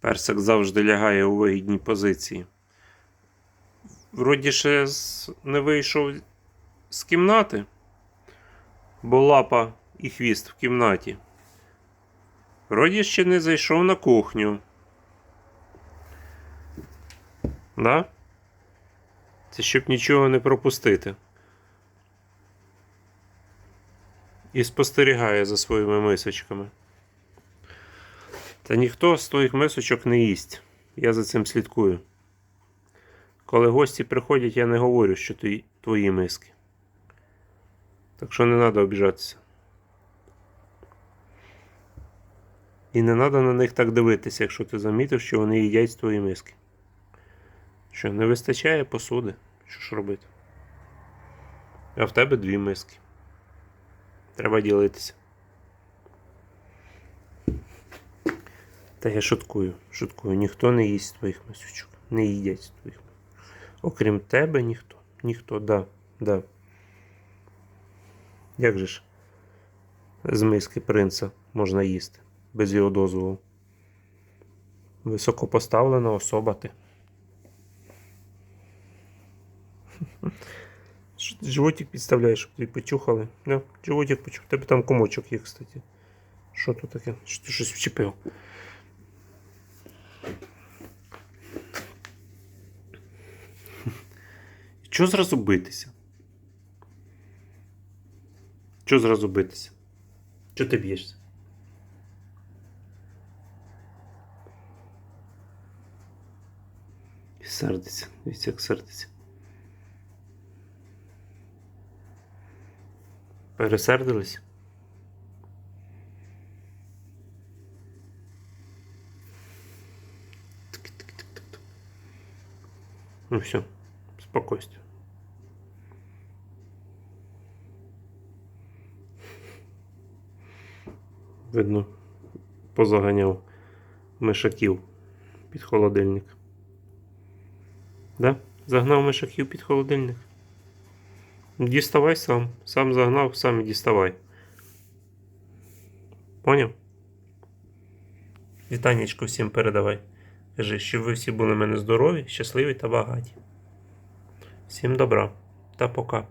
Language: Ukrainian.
Персик завжди лягає у вигідній позиції. Вроді ще не вийшов з кімнати, бо лапа і хвіст в кімнаті. Вроді ще не зайшов на кухню. Да? Це щоб нічого не пропустити. І спостерігає за своїми мисочками. Та ніхто з твоїх мисочок не їсть. Я за цим слідкую. Коли гості приходять, я не говорю, що твої, твої миски. Так що не треба обіжатися. І не треба на них так дивитися, якщо ти замітив, що вони їдять з твої миски. Що, не вистачає посуди? Що ж робити? А в тебе дві миски. Треба ділитися. Та я шуткую, шуткую. Ніхто не їсть твоїх мисочок. Не їдять твоїх. Окрім тебе, ніхто. Ніхто, да, да. Як же ж з миски принца можна їсти без його дозволу? Високопоставлена особа ти животик підставляєш, щоб тобі почухали? Да? Животик почух. Тебе там комочок є, кстати. Що тут таке? Що ти щось вчепив? Чого зразу битися? Чого зразу битися? Чого ти б'єшся? Сердиться. Дивіться, як сердиться. Пересердились? Ну все, спокойствие. Видно, позаганяв мишаків під холодильник. Да? Загнав мишаків під холодильник. Діставай сам. Сам загнав, сам і діставай. Поняв? Вітанечко всім передавай. Кажи, щоб ви всі були в мене здорові, щасливі та багаті. Всім добра та пока.